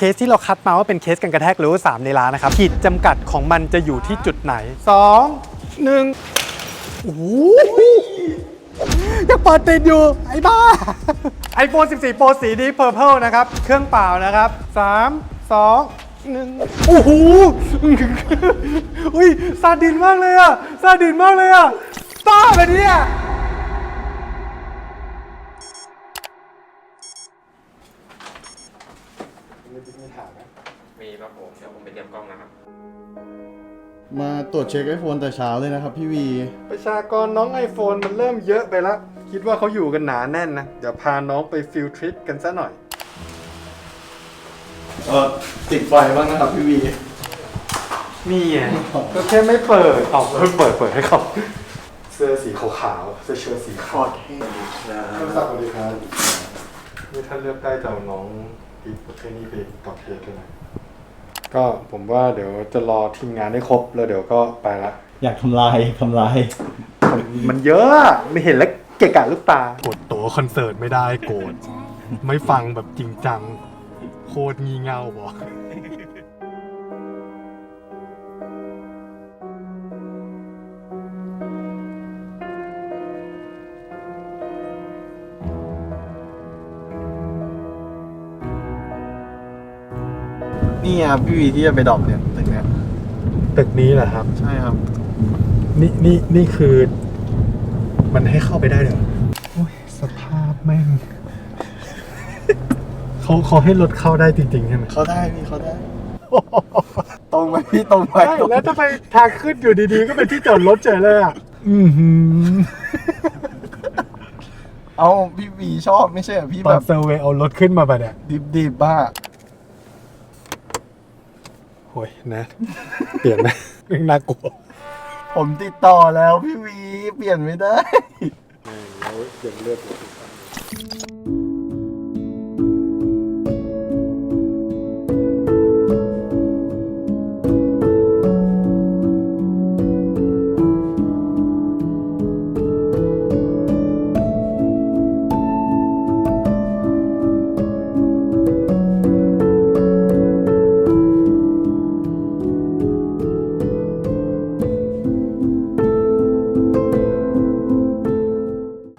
เคสที่เราคัดมาว่าเป็นเคสกันกระแทกหรือว่า3ในร้านนะครับขีดจำกัดของมันจะอยู่ที่จุดไหน 2 1โอ้โหยังเปิดติดอยู่ ไอ้บ้า iPhone 14 Pro สีนี้ Purple นะครับ เครื่องเปล่านะครับ 3 2 1โอ้โหอุ้ยซาดินมากเลยอะซาดินมากเลยอะต้าแบบนี้อะ มาตรวจเช็คไอโฟนแต่เช้าเลยนะครับพี่วี ประชากรน้อง iPhone มันเริ่มเยอะไปแล้วคิดว่าเขาอยู่กันหนาแน่นนะ เดี๋ยวพาน้องไปฟิลทริปกันซะหน่อย เออติดไฟบ้างนะครับพี่วี นี่ไงก็แค่ไม่เปิดเอาเพิ่งเปิดเปิดให้เขาเสื้อสีขาวๆเสื้อเชิ้ตสีขาวสวัสดีครับนี่ถ้าเลือกได้จะเอาน้องอีกประเภทนี้ไปต่อเทสเลยนะ ก็ผมว่าเดี๋ยวจะรอทีมงานให้ครบแล้วเดี๋ยวก็ไปละอยากทำลายทำลาย มันเยอะอะไม่เห็นแล้วเกะกะลูกตากดตัวคอนเสิร์ตไม่ได้โกรธไม่ฟังแบบจริงจัง โคตรงี่เง่าบอก นี่ครับพี่วีที่จะไปดรอปเนี่ยตึกเนี้ยตึกนี้แหละครับ ใช่ครับ นี่นี่นี่คือ มันให้เข้าไปได้เลยเหรอโอ้ยสภาพแม่ง เขาเขาให้รถเข้าได้จริงๆใช่ไหมเขาได้พี่เขาได้ ตรงไปพี่ตรงไปใช่ตรงแล้วถ้าไปทางขึ้นอยู่ดีๆ ก็เป็นที่จอดรถเฉยเลยอะ อือหือเอาพี่วีชอบไม่ใช่เหรอพี่ตอแบนบเซอร์เวย์เอารถขึ้นมาไปะเนี่ยดิบดิบๆบ้าโอ้ยนะ เปลี่ยนไหมน่ากลัวผมติดต่อแล้วพี่วี เปลี่ยนไม่ได้ แล้วยังเลือก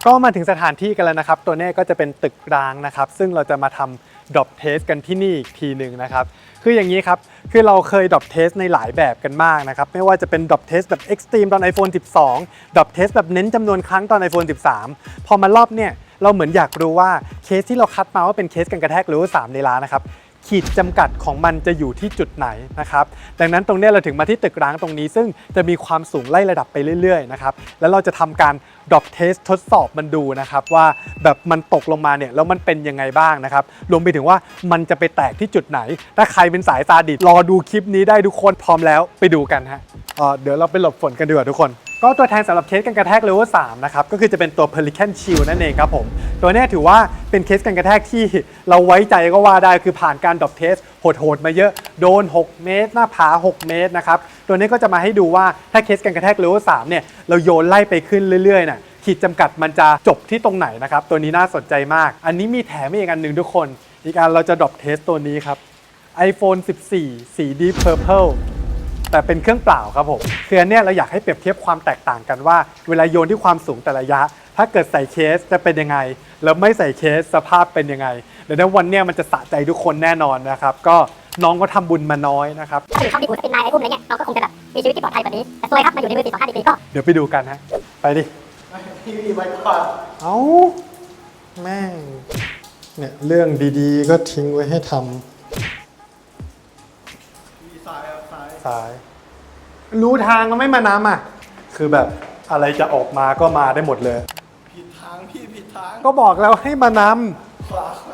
ก็มาถึงสถานที่กันแล้วนะครับ ตัวนี้ก็จะเป็นตึกร้างนะครับ ซึ่งเราจะมาทำดรอปเทสกันที่นี่อีกทีหนึ่งนะครับ คืออย่างนี้ครับ คือเราเคยดรอปเทสในหลายแบบกันมากนะครับ ไม่ว่าจะเป็นดรอปเทสแบบ Extreme ตอน iPhone 12ดรอปเทสแบบเน้นจำนวนครั้งตอน iPhone 13 พอมารอบเนี่ยเราเหมือนอยากรู้ว่าเคสที่เราคัดมาว่าเป็นเคสกันกระแทกหรือว่า3ในร้านนะครับขีดจำกัดของมันจะอยู่ที่จุดไหนนะครับ ดังนั้นตรงเนี้เราถึงมาที่ตึกร้างตรงนี้ ซึ่งจะมีความสูงไล่ระดับไปเรื่อยๆนะครับ แล้วเราจะทำการ ดรอปเทสทดสอบมันดูนะครับว่าแบบมันตกลงมาเนี่ยแล้วมันเป็นยังไงบ้างนะครับรวมไปถึงว่ามันจะไปแตกที่จุดไหน ถ้าใครเป็นสายซาดิสรอดูคลิปนี้ได้ทุกคนพร้อมแล้วไปดูกันฮะเอ่อเดี๋ยวเราไปหลบฝนกันดีกว่าทุกคนก็ตัวแทนสำหรับเคสกันกระแทกเลเวล3นะครับ ก็คือจะเป็นตัว Pelican Shield นั่นเองครับผม ตัวเนี้ยถือว่าเป็นเคสกันกระแทกที่เราไว้ใจก็ว่าได้คือผ่านการดรอปเทส โหดๆมาเยอะโดน 6 เมตร หน้าผา 6 เมตรนะครับตัวนี้ก็จะมาให้ดูว่าถ้าเคสกันกระแทกเลเวล3เนี่ยเราโยนไล่ไปขึ้นเรื่อยๆน่ะขีดจำกัดมันจะจบที่ตรงไหนนะครับตัวนี้น่าสนใจมาก อันนี้มีแถมอีกอันหนึ่งทุกคน อีกอันเราจะดรอปเทสตัวนี้ครับ iPhone 14 สี Deep Purple แต่เป็นเครื่องเปล่าครับผมคืออันเนี้ยเราอยากให้เปรียบเทียบความแตกต่างกันว่า เวลาโยนที่ความสูงแต่ละระยะ ถ้าเกิดใส่เคสจะเป็นยังไง แล้วไม่ใส่เคสสภาพเป็นยังไง เดี๋ยวนั้นวันเนี้ยมันจะสะใจทุกคนแน่นอนนะครับ ก็น้องก็ทำบุญมาน้อยนะครับ ถ้าอยู่ช่องที่อู่สปินไนน์ไอ้พวกอะไรเงี้ยเราก็คงจะแบบมีชีวิตที่ปลอดภัยกว่านี้แต่ซวยครับมาอยู่ในมือสี่สองห้าดีก็ เดี๋ยวไปดูกันฮะ ไปดิ พี่วีไปก่อนเอาแม่ง เนี่ย เรื่องดีๆ ก็ทิ้งไว้ให้ทำซ้ายครับซ้ายซ้าย รู้ทางก็ไม่มานำอะ คือแบบอะไรจะออกมาก็มาได้หมดเลย ผิดทางพี่ผิดทางก็บอกแล้วให้มานำขวาข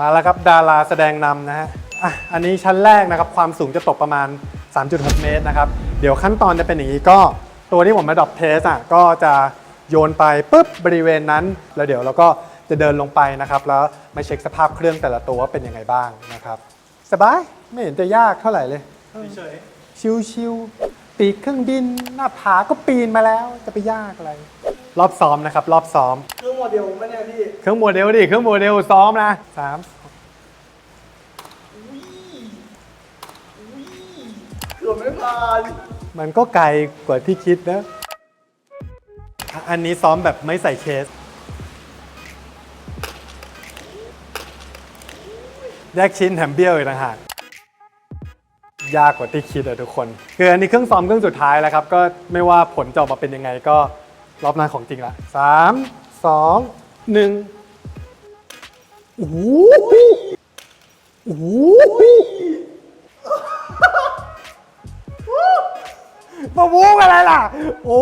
มาแล้วครับดาราแสดงนำนะฮะอะอันนี้ชั้นแรกนะครับความสูงจะตกประมาณ 3.6 เมตรนะครับเดี๋ยวขั้นตอนจะเป็นอย่างนี้ก็ตัวที่ผมมาดรอปเทสอะก็จะโยนไปปุ๊บบริเวณนั้น แล้วเดี๋ยวเราก็จะเดินลงไปนะครับ แล้วมาเช็คสภาพเครื่องแต่ละตัวว่าเป็นยังไงบ้างนะครับ สบายไม่เห็นจะยากเท่าไหร่เลย เฉยชิวๆปีกเครื่องบิน หน้าผาก็ปีนมาแล้วจะไปยากอะไรๆรอบซ้อมนะครับ รอบซ้อมเค รื่องโมเดลไม่เนี่ยพี่เครื่องโมเดลดิเครื่องโมเดลซ้อมนะสามเกือบไม่ผ่านมันก็ไกลกว่าที่คิดนะอะอันนี้ซ้อมแบบไม่ใส่เคส แยกชิ้นแถมเบี้ยวอีกต่างหาก ยากกว่าที่คิดอะทุกคน คืออันนี้เครื่องซ้อมเครื่องสุดท้ายแล้วครับ ก็ไม่ว่าผลจะออกมาเป็นยังไงก็รอบหน้าของจริงละสาม สองหนึ่งโอ้โหโอ้โหมาวูกอะไรล่ะ โอ้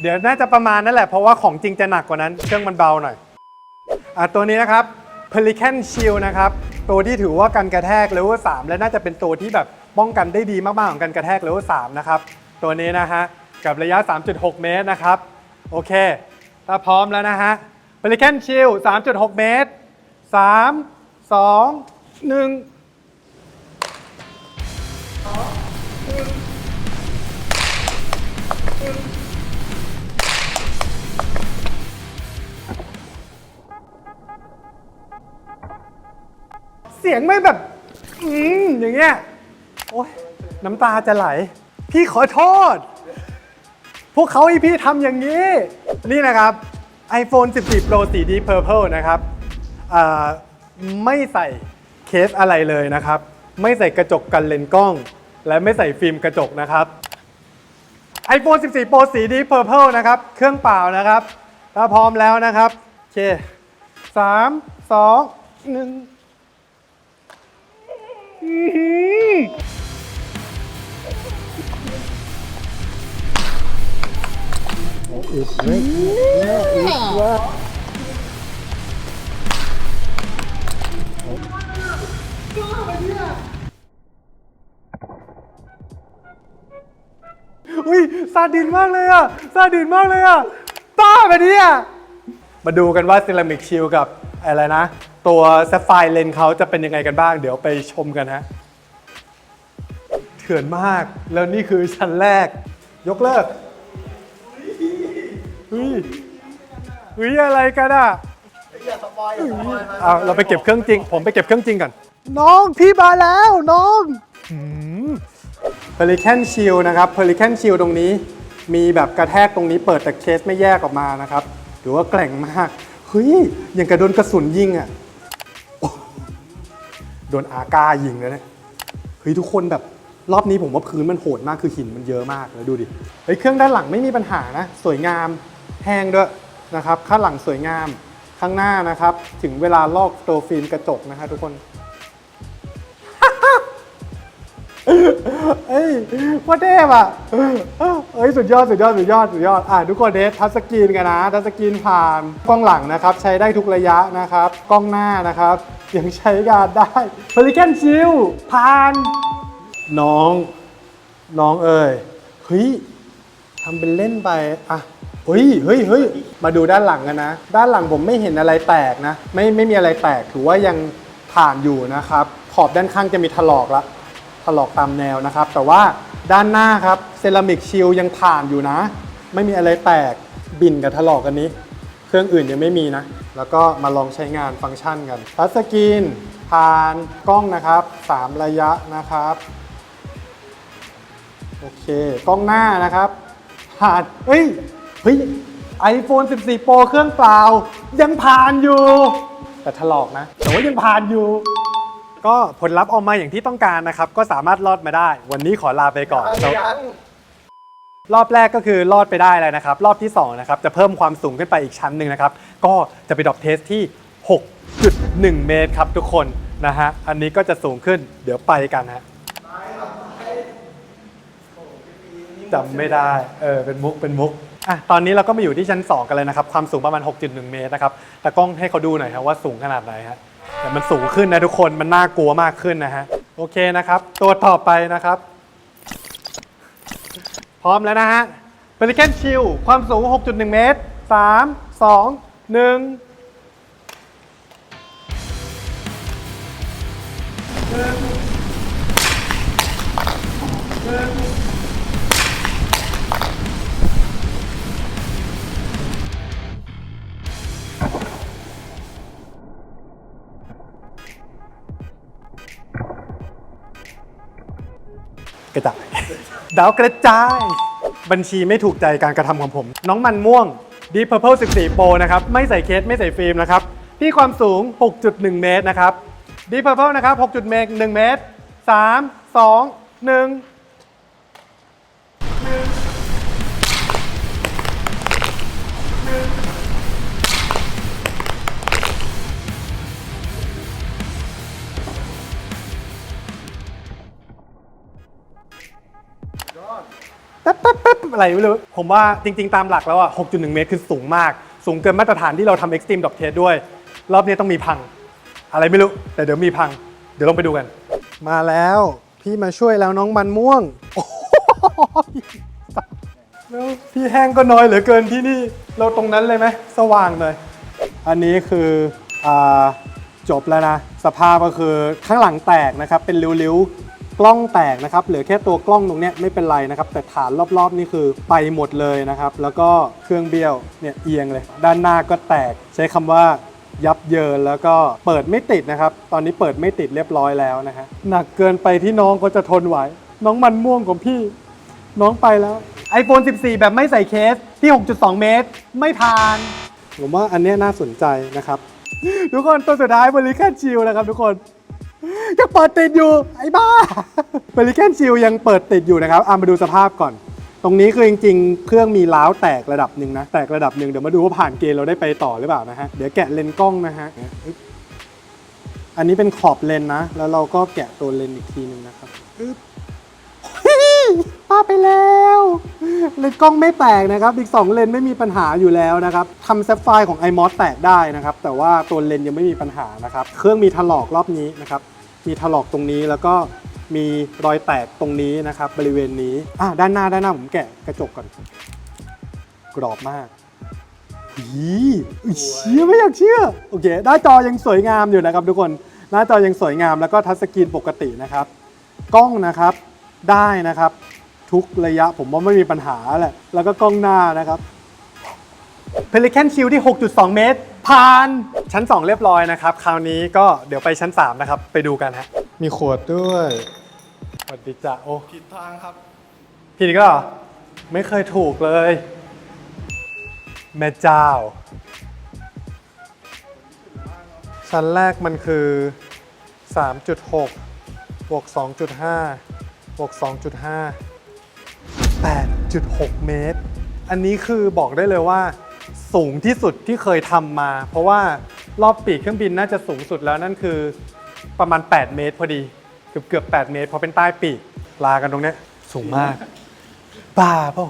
เดี๋ยวน่าจะประมาณนั่นแหละ เพราะว่าของจริงจะหนักกว่านั้น เครื่องมันเบาหน่อย อะตัวนี้นะครับ Pelican Shield นะครับ ตัวที่ถือว่ากันกระแทกเลเวล3และน่าจะเป็นตัวที่แบบป้องกันได้ดีมากๆของกันกระแทกเลเวล3นะครับ ตัวนี้นะฮะ กับระยะ 3.6 เมตรนะครับ โอเค ถ้าพร้อมแล้วนะฮะ Pelican Shield 3.6 เมตร 3 2 1เสียงไม่แบบ อืมอย่างเงี้ย โอ๊ยน้ำตาจะไหล พี่ขอโทษ พวกเขาให้พี่ทำอย่างนี้ นี่นะครับ iPhone 14 Pro สี Deep Purple นะครับไม่ใส่เคสอะไรเลยนะครับ ไม่ใส่กระจกกันเลนส์กล้อง และไม่ใส่ฟิล์มกระจกนะครับ iPhone 14 Pro สี Deep Purple นะครับ เครื่องเปล่านะครับถ้าพร้อมแล้วนะครับโอเค3 2 1อื้อหื ออุ้ยซาดินมากเลยอะซาดินมากเลยอะต้าไปเนี่ยมาดูกันว่าเซรามิกชิลกับอะไรนะ ตัวแซฟไฟเลนเขาจะเป็นยังไงกันบ้าง เดี๋ยวไปชมกันฮะเถื่อนมากแล้วนี่คือชั้นแรก ยกเลิก เฮ้ยเฮ้ยอะไรกันอะอย่าสปอยอย่าสปอยมาเอาเราไปเก็บเครื่องจริง ผมไปเก็บเครื่องจริงก่อน น้องพี่มาแล้วน้องเพลิแคนชิลนะครับเพลิแคนชิลตรงนี้ มีแบบกระแทกตรงนี้เปิดแต่เคสไม่แยกออกมานะครับถือว่าแกร่งมากเฮ้ยอย่างกระโดนกระสุนยิงอะโอ้โดนอาก้ายิงแล้วเนี่ยเฮ้ยทุกคนแบบรอบนี้ผมว่าพื้นมันโหดมากคือหินมันเยอะมากแล้วดูดิเฮ้ยเครื่องด้านหลังไม่มีปัญหานะ สวยงาม แห้งด้วยนะครับข้างหลังสวยงามข้างหน้านะครับ ถึงเวลาลอกตัวฟิล์มกระจกนะฮะทุกคนเอ้ยว่าเทพอะเอ้ยสุดยอดสุดยอดสุดยอดสุดยอดอะทุกคนเดททัชสกรีนกันนะทัชสกรีนผ่านกล้องหลังนะครับ ใช้ได้ทุกระยะนะครับ กล้องหน้านะครับ ยังใช้งานได้เ e ลิ c นชิลผ่าน น้อง น้องเอ้ยเฮ้ยทำเป็นเล่นไปอะ เฮ้ยเฮ้ยเฮ้ยมาดูด้านหลังกันนะ ด้านหลังผมไม่เห็นอะไรแตกนะ ไม่ไม่มีอะไรแตกถือว่ายังผ่านอยู่นะครับ ขอบด้านข้างจะมีถลอกละถลอกตามแนวนะครับ แต่ว่าด้านหน้าครับเซรามิกชิลยังผ่านอยู่นะ ไม่มีอะไรแตกบินกับถลอกกันนี้ เครื่องอื่นยังไม่มีนะ แล้วก็มาลองใช้งานฟังก์ชันกันทัชสกรีนผ่านกล้องนะครับ 3 ระยะนะครับโอเคกล้องหน้านะครับผ่านเฮ้ย เฮ้ย iPhone 14 Pro เครื่องเปล่า ยังผ่านอยู่ แต่ถลอกนะ แต่ว่ายังผ่านอยู่ ก็ผลลัพธ์ออกมาอย่างที่ต้องการนะครับ ก็สามารถรอดมาได้ วันนี้ขอลาไปก่อนยังรอบแรกก็คือรอดไปได้แล้วนะครับ รอบที่2นะครับจะเพิ่มความสูงขึ้นไปอีกชั้นหนึ่งนะครับ ก็จะไปดรอปเทสที่ 6.1 เมตรครับทุกคนนะฮะ อันนี้ก็จะสูงขึ้น เดี๋ยวไปกันฮะจำไม่ได้ เออ เป็นมุก เป็นมุก อะตอนนี้เราก็มาอยู่ที่ชั้น 2 กันเลยนะครับ ความสูงประมาณ 6.1 เมตรนะครับแต่กล้องให้เขาดูหน่อยครับว่าสูงขนาดไหนฮะแต่มันสูงขึ้นนะทุกคนมันน่ากลัวมากขึ้นนะฮะโอเคนะครับ ตัวต่อไปนะครับ พร้อมแล้วนะฮะ p e l i c a n Shield ความสูง 6.1 เมตร 3 2 1ระ ดาวกระจาย บัญชีไม่ถูกใจการกระทำของผม น้องมันม่วง Deep Purple 14 Pro นะครับ ไม่ใส่เคสไม่ใส่ฟิล์มนะครับ ที่ความสูง 6.1 เมตรนะครับ Deep Purple นะครับ 6.1 1เมตร 3 2 1 ป๊บแป๊บแป๊บอะไรไม่รู้ผมว่าจริง ๆ ตามหลักแล้วอะ 6.1 เมตรคือสูงมาก สูงเกินมาตรฐานที่เราทำ Extreme Dog Test ด้วย รอบนี้ต้องมีพัง อะไรไม่รู้ แต่เดี๋ยวมีพัง เดี๋ยวลองไปดูกัน มาแล้ว พี่มาช่วยแล้วน้องมันม่วงโอ้โหแล้วพี่แห้งก็น้อยเหลือเกินที่นี่ เราตรงนั้นเลยไหมสว่างหน่อยอันนี้คืออ่าจบแล้วนะ สภาพก็คือข้างหลังแตกนะครับ เป็นริ้วๆ กล้องแตกนะครับเหลือแค่ตัวกล้องตรงเนี้ยไม่เป็นไรนะครับแต่ฐานรอบๆนี่คือไปหมดเลยนะครับแล้วก็เครื่องเบี้ยวเนี่ยเอียงเลย ด้านหน้าก็แตกใช้คำว่ายับเยินแล้วก็เปิดไม่ติดนะครับ ตอนนี้เปิดไม่ติดเรียบร้อยแล้วนะฮะหนักเกินไปที่น้องก็จะทนไหว น้องมันม่วงของพี่ น้องไปแล้ว iPhone 14 แบบไม่ใส่เคสที่ 6.2 เมตร ไม่ผ่าน ผมว่าอันเนี้ยน่าสนใจนะครับ ทุกคนตัวสุดท้ายบริแคนชิลนะครับทุกคน ยังเปิดติดอยู่ ไอ้บ้าบริเคนชิลยังเปิดติดอยู่นะครับเอามาดูสภาพก่อน ตรงนี้คือจริงๆ เครื่องมีล้าวแตกระดับหนึ่งนะ แตกระดับหนึ่งเดี๋ยวมาดูว่าผ่านเกณฑ์เราได้ไปต่อหรือเปล่านะฮะ เดี๋ยวแกะเลนกล้องนะฮะ อันนี้เป็นขอบเลนนะ แล้วเราก็แกะตัวเลนอีกทีหนึ่งนะครับอึ๊บ ป้าไปแล้ว เลนส์กล้องไม่แตกนะครับ อีก 2 เลนส์ไม่มีปัญหาอยู่แล้วนะครับทำแซฟไฟร์ของ iMOS แตกได้นะครับ แต่ว่าตัวเลนส์ยังไม่มีปัญหานะครับ เครื่องมีถลอกรอบนี้นะครับ มีถลอกตรงนี้แล้วก็มีรอยแตกตรงนี้นะครับ บริเวณนี้อะด้านหน้าด้านหน้าผมแกะกระจกก่อน กรอบมากอีอุ๊ยเชื่อไม่อยากเชื่อ โอเค หน้าจอยังสวยงามอยู่นะครับทุกคน หน้าจอยังสวยงามแล้วก็ทัชสกรีนปกตินะครับ กล้องนะครับได้นะครับ ทุกระยะ ผมว่าไม่มีปัญหาแหละ แล้วก็กล้องหน้านะครับ Pelican Shield ที่ 6.2 เมตร ผ่าน ชั้น 2 เรียบร้อยนะครับ คราวนี้ก็เดี๋ยวไปชั้น 3 นะครับ ไปดูกันฮะมีขวดด้วยสวัสดีจ้ะโอ้ผิดทางครับ ผิดอีกแล้วเหรอไม่เคยถูกเลย แม่เจ้า ชั้นแรกมันคือ 3.6บวก2.5บวก2.5 8.6 เมตร อันนี้คือบอกได้เลยว่า สูงที่สุดที่เคยทำมา เพราะว่ารอบปีกเครื่องบินน่าจะสูงสุดแล้วนั่นคือประมาณ 8 เมตรพอดี เกือบเกือบ8เมตรเพราะเป็นใต้ปีกลากันตรงเนี้ยสูงมากบ้าเปล่า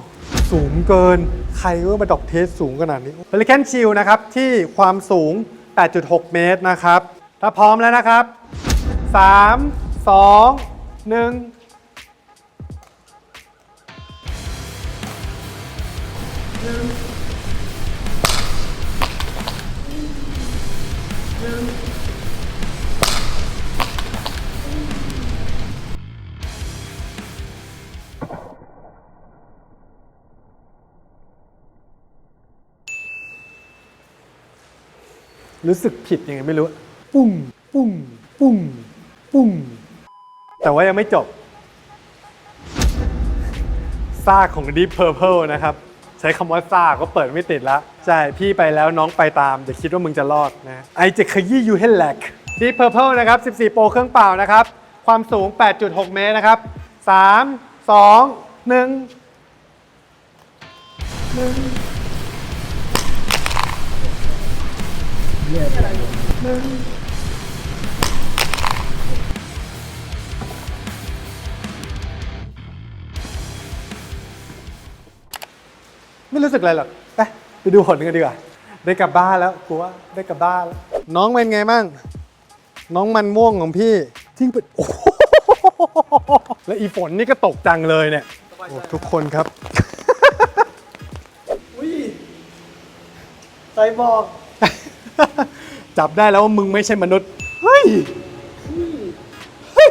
สูงเกินใครก็มาดอกเทสสูงขนาดนี้ p e l i c a n Shield นะครับ ที่ความสูง 8.6 เมตรนะครับ ถ้าพร้อมแล้วนะครับ 3 2 1 รู้สึกผิดยังไงไม่รู้ ปุ้มปุ้มปุ้มปุ้มแต่ว่ายังไม่จบ ซากของ Deep Purple นะครับ ใช้คำว่าซ่าก็เปิดไม่ติดละใช่พี่ไปแล้วน้องไปตามอย่าคิดว่ามึงจะรอดนะไอจะขยี้ยูให้แหลก Deep Purple นะครับ 14 โปรเครื่องเปล่านะครับ ความสูง 8.6 เมตรนะครับ 3 2 1 ไม่รู้สึกอะไรหรอกไปไปดูผลกันดีกว่า ได้กลับบ้านแล้วกูว่าได้กลับบ้านแล้วน้องเป็นไงบ้าง น้องมันม่วงของพี่ทิ้งไปโอ้โหแล้วอีฝนนี่ก็ตกจังเลยเนี่ยโอ้ทุกคนครับ อุ้ยไซบอร์กจับได้แล้วว่ามึงไม่ใช่มนุษย์ เฮ้ยเฮ้ย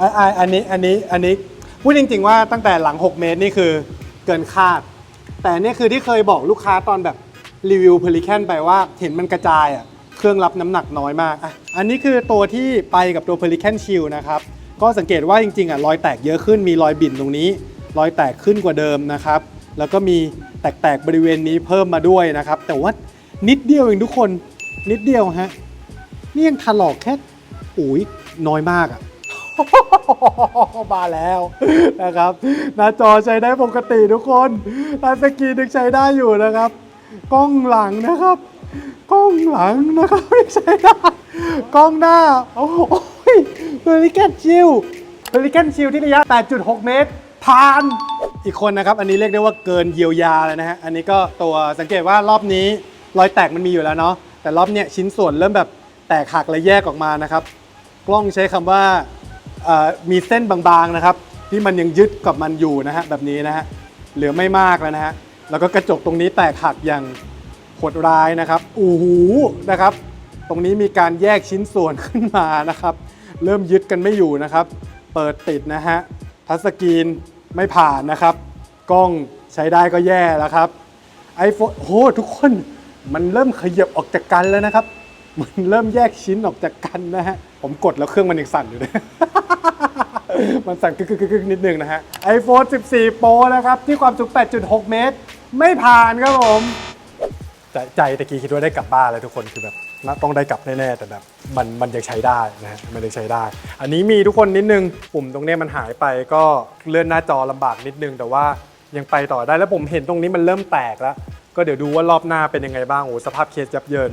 อะอะอันนี้อันนี้อันนี้พูดจริง ๆ ว่าตั้งแต่หลัง 6 เมตรนี่คือ เกินคาด แต่เนี่ยคือที่เคยบอกลูกค้าตอนแบบรีวิวเพลิแคนไปว่าเห็นมันกระจายอะเครื่องรับน้ำหนักน้อยมากอะอันนี้คือตัวที่ไปกับตัวเพลิแคนชิลนะครับก็สังเกตว่าจริงๆอะรอยแตกเยอะขึ้นมีรอยบิ่นตรงนี้ รอยแตกขึ้นกว่าเดิมนะครับ แล้วก็มีแตกๆบริเวณนี้เพิ่มมาด้วยนะครับ แต่ว่านิดเดียวเองทุกคนนิดเดียวฮะนี่ยังถลอกแค่อุ้ยน้อยมากอะ มาแล้วนะครับหน้าจอใช้ได้ปกติทุกคนตาสกรีนยังใช้ได้อยู่นะครับ กล้องหลังนะครับกล้องหลังนะครับใช้ได้กล้องหน้า โอ้โหเฮลิแกนชิลเฮลิแกนชิลที่ระยะ 8.6 เมตรผ่านอีกคนนะครับ อันนี้เรียกได้ว่าเกินเยียวยาเลยนะฮะ อันนี้ก็ตัวสังเกตว่ารอบนี้รอยแตกมันมีอยู่แล้วเนาะ แต่รอบเนี้ยชิ้นส่วนเริ่มแบบแตกหักและแยกออกมานะครับ กล้องใช้คำว่า มีเส้นบางๆนะครับ ที่มันยังยึดกับมันอยู่นะฮะแบบนี้นะฮะเหลือไม่มากแล้วนะฮะแล้วก็กระจกตรงนี้แตกหักอย่างโหดร้ายนะครับอูหูนะครับ ตรงนี้มีการแยกชิ้นส่วนขึ้นมานะครับ เริ่มยึดกันไม่อยู่นะครับ เปิดติดนะฮะทัชสกรีนไม่ผ่านนะครับ กล้องใช้ได้ก็แย่แล้วครับ iPhone โอ้โหทุกคนมันเริ่มขยับออกจากกันแล้วนะครับ มันเริ่มแยกชิ้นออกจากกันนะฮะ ผมกดแล้วเครื่องมันยังสั่นอยู่เลย มันสั่นกึกกึกนิดนึงนะฮะ iPhone 14 Pro นะครับ ที่ความจุ 8.6 เมตร ไม่ผ่านครับผมใจใจตะกี้คิดว่าได้กลับบ้านแล้วทุกคนคือแบบน่าต้องได้กลับแน่ๆแต่แบบมันมันยังใช้ได้นะฮะมันยังใช้ได้ อันนี้มีทุกคนนิดนึงปุ่มตรงเนี้ยมันหายไปก็เลื่อนหน้าจอลำบากนิดนึง แต่ว่ายังไปต่อได้แล้วผมเห็นตรงนี้มันเริ่มแตกแล้ว ก็เดี๋ยวดูว่ารอบหน้าเป็นยังไงบ้างโอ้สภาพเคสยับเยิน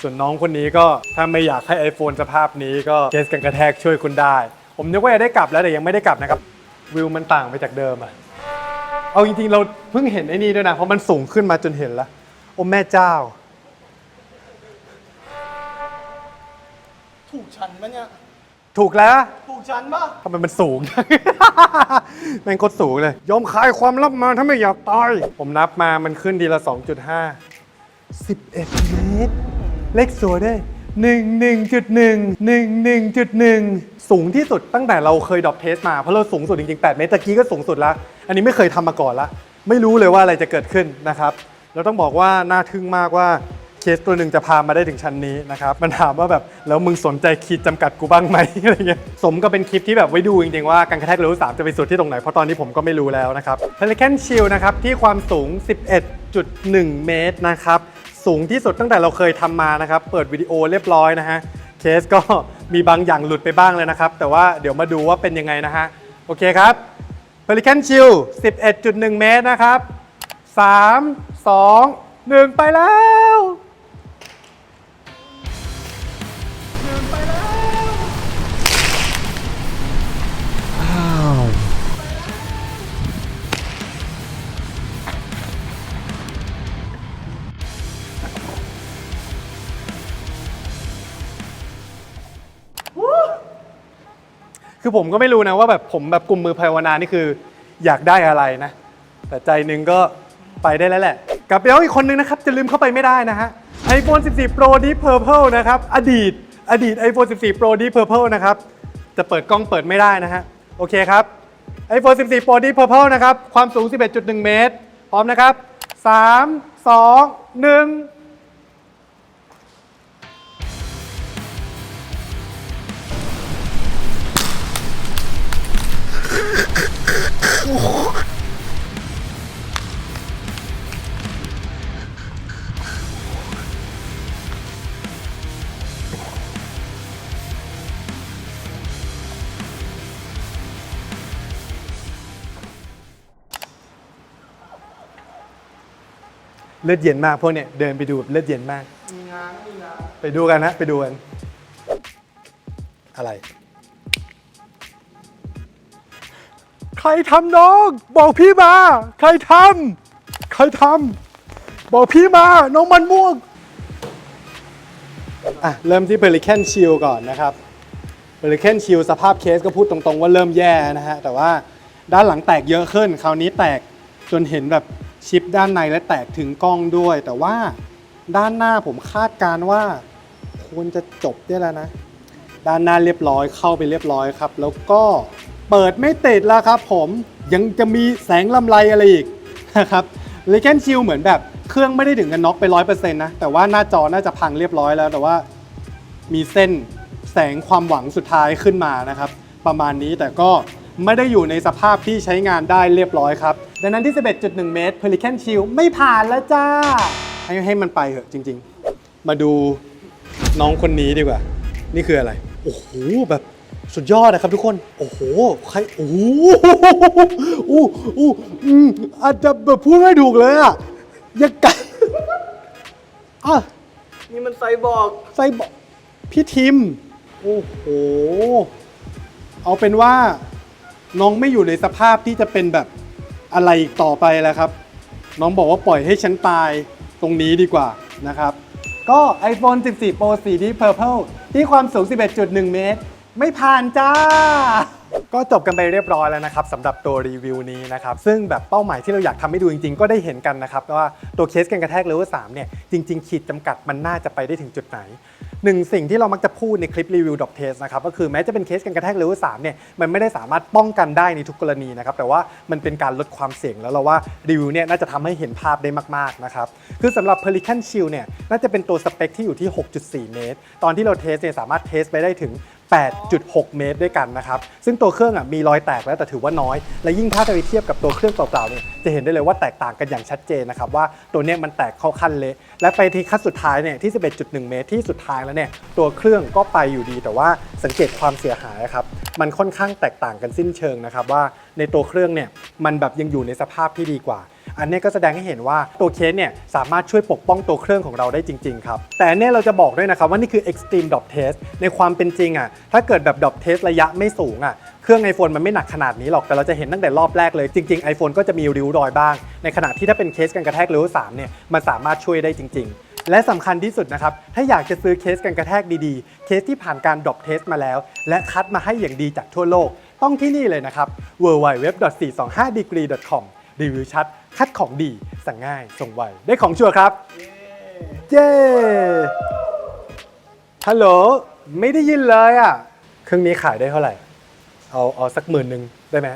ส่วนน้องคนนี้ก็ถ้าไม่อยากให้ iPhone สภาพนี้ก็เคสกันกระแทกช่วยคุณได้ ผมนึกว่าจะได้กลับแล้วแต่ยังไม่ได้กลับนะครับ วิวมันต่างไปจากเดิมอะเอาจริงๆ เราเพิ่งเห็นไอ้นี่ด้วยนะ เพราะมันสูงขึ้นมาจนเห็นแล้วโอ้แม่เจ้า ถูกชั้นปะเนี่ย ถูกแล้วถูกชั้นปะทำไมมันสูง แม่งโคตรสูงเลย ยอมขายความลับมาถ้าไม่อยากตาย ผมนับมามันขึ้นทีละ 2.5 11เมตร เลขสวยด้วย1 1.1 1 1.1 สูงที่สุดตั้งแต่เราเคยดรอปเทสมาเพราะเราสูงสุดจริงๆ 8 เมตรตะกี้ก็สูงสุดแล้วอันนี้ไม่เคยทำมาก่อนละ ไม่รู้เลยว่าอะไรจะเกิดขึ้นนะครับเราต้องบอกว่าน่าทึ่งมากว่าเคสตัวหนึ่งจะพามาได้ถึงชั้นนี้นะครับมันถามว่าแบบแล้วมึงสนใจขีดจำกัดกูบ้างไหมอะไรเงี้ยสมก็เป็นคลิปที่แบบไว้ดูจริงๆว่าการกระแทกเลเวล3จะไปสุดที่ตรงไหนเพราะตอนนี้ผมก็ไม่รู้แล้วนะครับ Pelican Shield นะครับที่ความสูง 11.1 เมตรนะครับ สูงที่สุดตั้งแต่เราเคยทำมานะครับ เปิดวิดีโอเรียบร้อยนะฮะ เคสก็มีบางอย่างหลุดไปบ้างเลยนะครับ แต่ว่าเดี๋ยวมาดูว่าเป็นยังไงนะฮะ โอเคครับ Pelican Chill 11.1 เมตรนะครับ 3 2 1 ไปแล้ว คือผมก็ไม่รู้นะว่าแบบผมแบบกลุ่มมือภาวนานี่คือ อยากได้อะไรนะ แต่ใจหนึ่งก็ไปได้แล้วแหละ กลับไปเอาอีกคนนึงนะครับ จะลืมเข้าไปไม่ได้นะฮะ iPhone 14 Pro Deep Purple นะครับ อดีต อดีต iPhone 14 Pro Deep Purple นะครับ จะเปิดกล้องเปิดไม่ได้นะฮะ โอเคครับ iPhone 14 Pro Deep Purple นะครับ ความสูง 11.1 เมตร พร้อมนะครับ 3 2 1 เลือดเย็นมากพวกเนี้ยเดินไปดูแบบเลือดเย็นมากมีงานมีงานไปดูกันนะไปดูกัน อะไร ใครทำน้อง บอกพี่มา ใครทำใครทำบอกพี่มา น้องมันม่วงอะเริ่มที่ Pelican Shield ก่อนนะครับ Pelican Shield สภาพเคสก็พูดตรงๆว่าเริ่มแย่นะฮะ แต่ว่าด้านหลังแตกเยอะขึ้น คราวนี้แตกจนเห็นแบบ ชิปด้านในและแตกถึงกล้องด้วย แต่ว่าด้านหน้าผมคาดการว่าควรจะจบได้แล้วนะ ด้านหน้าเรียบร้อยเข้าไปเรียบร้อยครับ แล้วก็เปิดไม่ติดแล้วครับผมยังจะมีแสงลำไรอะไรอีกนะครับเลเกนชิลเหมือนแบบเครื่องไม่ได้ถึงกันน็อกไปร้อยเปอร์เซ็นต์นะ แต่ว่าหน้าจอน่าจะพังเรียบร้อยแล้ว แต่ว่ามีเส้นแสงความหวังสุดท้ายขึ้นมานะครับ ประมาณนี้แต่ก็ ไม่ได้อยู่ในสภาพที่ใช้งานได้เรียบร้อยครับ ดังนั้นที่ 11.1 เมตร Pelican Shield ไม่ผ่านแล้วจ้า ให้ให้มันไปเหอะจริง ๆ มาดูน้องคนนี้ดีกว่า นี่คืออะไร โอ้โห แบบสุดยอดนะครับทุกคน โอ้โห ใคร โอ้โหอู้อู้อืมอาจจะแบบพูดไม่ถูกเลยอะยังไงอะนี่มันไซบอร์กไส้บอกพี่ทิม โอ้โห เอาเป็นว่า น้องไม่อยู่ในสภาพที่จะเป็นแบบอะไรอีกต่อไปแล้วครับ น้องบอกว่าปล่อยให้ฉันตายตรงนี้ดีกว่านะครับ ก็ iPhone 14 Pro สีที่ Purple ที่ความสูง 11.1 เมตร ไม่ผ่านจ้า ก็จบกันไปเรียบร้อยแล้วนะครับสำหรับตัวรีวิวนี้นะครับ ซึ่งแบบเป้าหมายที่เราอยากทำให้ดูจริงๆ ก็ได้เห็นกันนะครับว่าตัวเคสกันกระแทกเลเวล3เนี่ยจริง ๆ ขีดจำกัดมันน่าจะไปได้ถึงจุดไหน หนึ่งสิ่งที่เรามักจะพูดในคลิปรีวิวดอกเทสนะครับก็คือแม้จะเป็นเคสการกระแทกเลเวล3เนี่ยมันไม่ได้สามารถป้องกันได้ในทุกกรณีนะครับแต่ว่ามันเป็นการลดความเสี่ยงแล้วเราว่ารีวิวเนี่ยน่าจะทำให้เห็นภาพได้มากๆนะครับคือสำหรับ Pelican Shield เนี่ยน่าจะเป็นตัวสเปคที่อยู่ที่ 6.4 เมตร ตอนที่เราเทสเนี่ยสามารถเทสไปได้ถึง8.6 เมตรด้วยกันนะครับ ซึ่งตัวเครื่องอะมีรอยแตกแล้วแต่ถือว่าน้อย และยิ่งถ้าจะไปเทียบกับตัวเครื่องเปล่าๆเนี่ยจะเห็นได้เลยว่าแตกต่างกันอย่างชัดเจนนะครับว่าตัวเนี้ยมันแตกเข้าขั้นเละและไปที่ขั้นสุดท้ายเนี่ยที่ 11.1 เมตรที่สุดท้ายแล้วเนี่ยตัวเครื่องก็ไปอยู่ดีแต่ว่าสังเกตความเสียหายครับมันค่อนข้างแตกต่างกันสิ้นเชิงนะครับว่าในตัวเครื่องเนี่ยมันแบบยังอยู่ในสภาพที่ดีกว่า อันนี้ก็แสดงให้เห็นว่าตัวเคสเนี่ยสามารถช่วยปกป้องตัวเครื่องของเราได้จริงๆครับแต่เนี้ยเราจะบอกด้วยนะครับว่านี่คือ extreme drop test ในความเป็นจริงอะถ้าเกิดแบบ drop test ระยะไม่สูงอะเครื่อง iPhone มันไม่หนักขนาดนี้หรอก แต่เราจะเห็นตั้งแต่รอบแรกเลย จริง ๆ iPhone ก็จะมีริ้วรอยบ้าง ในขณะที่ถ้าเป็นเคสกันกระแทกเลเวล3เนี่ย มันสามารถช่วยได้จริง ๆ และสำคัญที่สุดนะครับ ถ้าอยากจะซื้อเคสกันกระแทกดีๆ เคสที่ผ่านการ drop test มาแล้ว และคัดมาให้อย่างดีจากทั่วโลก ต้องที่นี่เลยนะครับ www.425degree.com รีวิวชัด คัดของดีสั่งง่ายส่งไวได้ของชัวร์ครับ เย้ฮัลโหลไม่ได้ยินเลยอะเครื่องนี้ขายได้เท่าไหร่ เอาเอาสักหมื่นหนึ่งได้ไหม